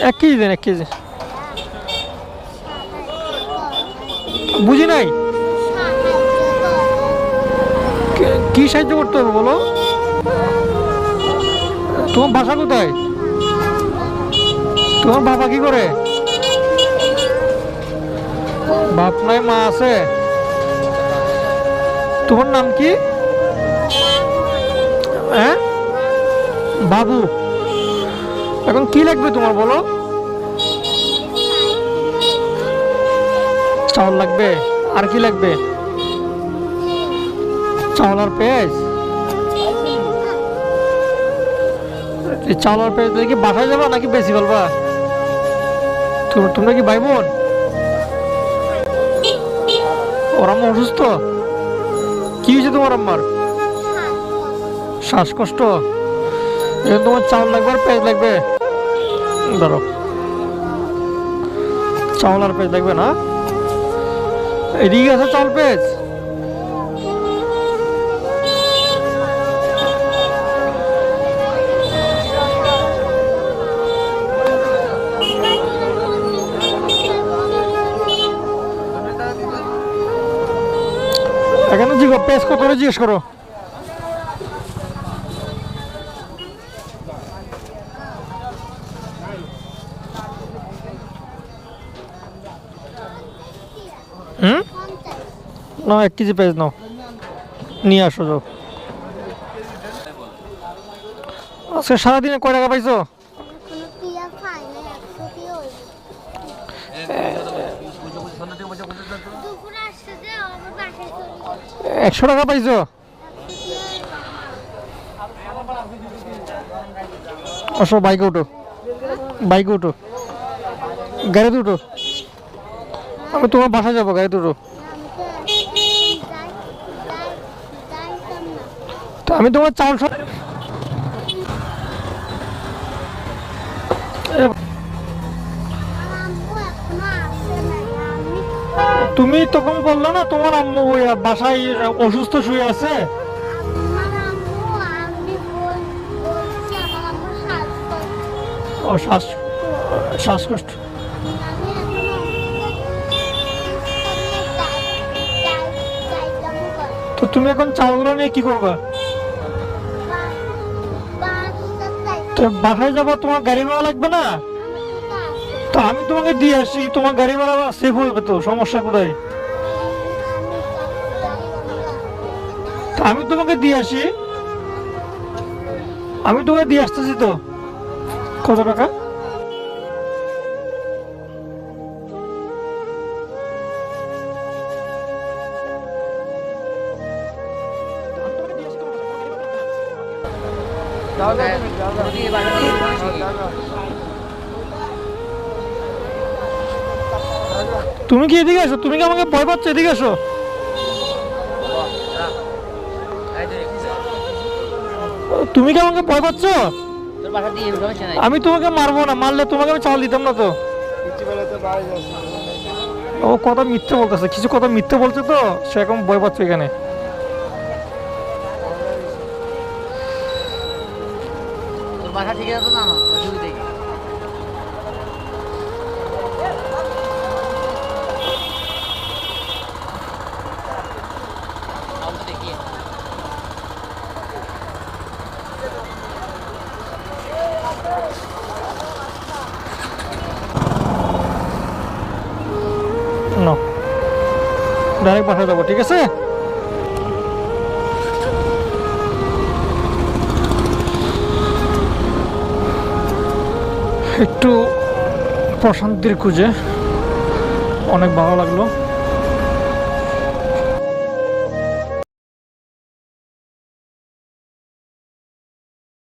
এক কেজি দেন, এক কেজি। বুঝি নাই? কে- সাহায্য করতে হবে বলো? তোমার বাসা কোথায়? তোমার বাবা কি করে? বাপ নাই, মা আছে। তোমার নাম কি? হ্যাঁ? বাবু। এখন কি লাগবে তোমার বলো? চাউল লাগবে। আর কি লাগবে? চাউল আর পেঁয়াজ? চাউল আর পেঁয়াজ কি বাসায় যাবা নাকি বেশি বলবা? তোমরা কি ভাই বোন ওর আম্মা অসুস্থ? কি হয়েছে তোমার আম্মার? শ্বাসকষ্ট। তোমার চাউল লাগবে আর পেঁয়াজ লাগবে। ধরো চাউল আর পেঁয়াজ লাগবে না এদিকে আছে চাল পেজ। এখানে পেঁয়াজ কত করে জিজ্ঞেস করো? হুম? এক কেজি পেঁয়াজ নাও। নিয়ে আসো, যাও। আজকে সারাদিনে কয় টাকা পাইছো? একশো টাকা পাইছো? আসো, বাইকে উঠো। বাইকে উঠো। গাড়িতে উঠো। আমি তোমার বাসায় যাব গাড়িতে দুটো আমি তোমার আমি তুমি তখন বললে না, তোমার আম্মু বাসায় অসুস্থ শুয়ে আছে? ও, শ্বাস শ্বাসকষ্ট। তো তুমি এখন চাউলগুলো নিয়ে কি করবা? বাসায় যাব, তোমার গাড়ি ভাড়া লাগবে না? তো আমি তোমাকে দিয়ে আসি তোমার গাড়ি ভাড়া সেভ হবে তো, সমস্যা কোথায়? আমি তোমাকে দিয়ে আসি আমি তোমাকে দিয়ে আসতেছি তো। কত টাকা? তুমি কি এদিকে আসো তুমি কি আমাকে ভয় পাচ্ছ? এদিকে আসো তুমি কি আমাকে ভয় পাচ্ছ? আমি তোমাকে মারবো না। মারলে তোমাকে আমি চাল দিতাম না তো। ও কথা মিথ্যে বলতেছে। কিছু কথা মিথ্যে বলছে তো? সেরকম ভয় পাচ্ছে এখানে। বাসা ঠিক আছে না? আমার অসুবিধা কি? আবার ডাইরেক্ট পাঠিয়ে দেবো ঠিক আছে? একটু প্রশান্তির খুঁজে। অনেক ভালো লাগল।